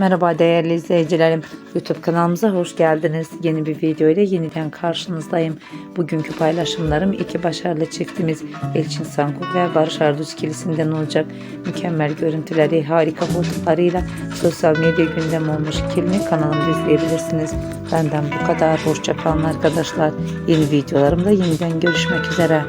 Merhaba değerli izleyicilerim. YouTube kanalımıza hoş geldiniz. Yeni bir video ile yeniden karşınızdayım. Bugünkü paylaşımlarım iki başarılı çiftimiz Elçin Sangur ve Barış Arduç ikilisinden olacak. Mükemmel görüntüleri, harika fotoğraflarıyla sosyal medya gündem olmuş ikilini kanalımda izleyebilirsiniz. Benden bu kadar. Hoşçakalın arkadaşlar. Yeni videolarımda yeniden görüşmek üzere.